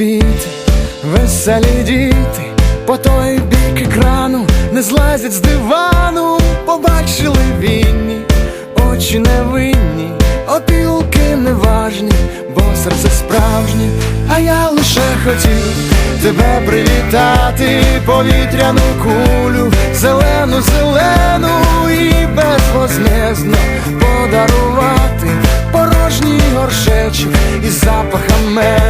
Квіти, веселі діти, по той бік екрану не злазять з дивану, побачили вінні, очі невинні, опілки неважні, бо серце справжнє, а я лише хотів тебе привітати, повітряну кулю, зелену, зелену і безвознезно подарувати порожній горшечок із запахом меду,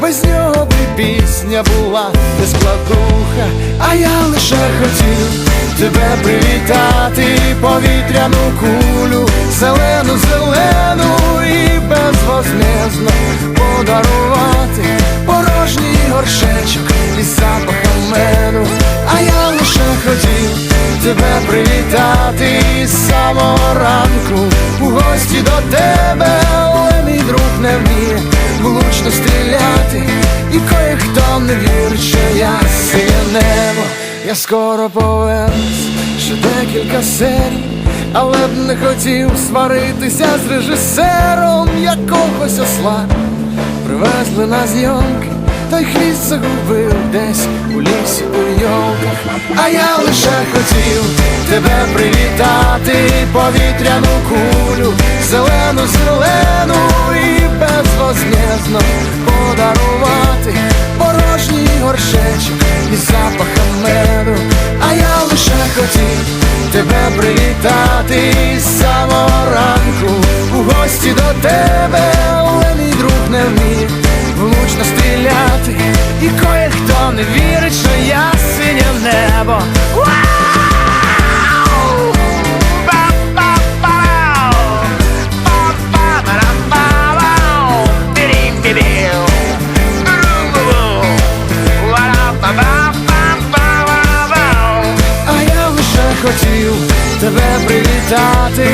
без нього би пісня була не складуха, а я лише хотів тебе привітати, повітряну кулю, зелену, зелену і безвознезно подарувати порожній горшечок із запахом меду, а я лише хотів тебе привітати з самого ранку. У гості до тебе, але мій друг не вміє влучно стріляти, і кое-хто не вірить, що я синє небо, я скоро повернусь, ще декілька серій, але б не хотів сваритися з режисером якогось осла. Привезли на зйомки, той хвіст загубив десь у лісі у йолках, а я лише хотів тебе привітати, повітряну кулю, зелену, зелену і безвознезно привітати з самого ранку. У гості до тебе, але мій друг не вміє влучно стріляти, і кое-хто не вірить, що хотів тебе привітати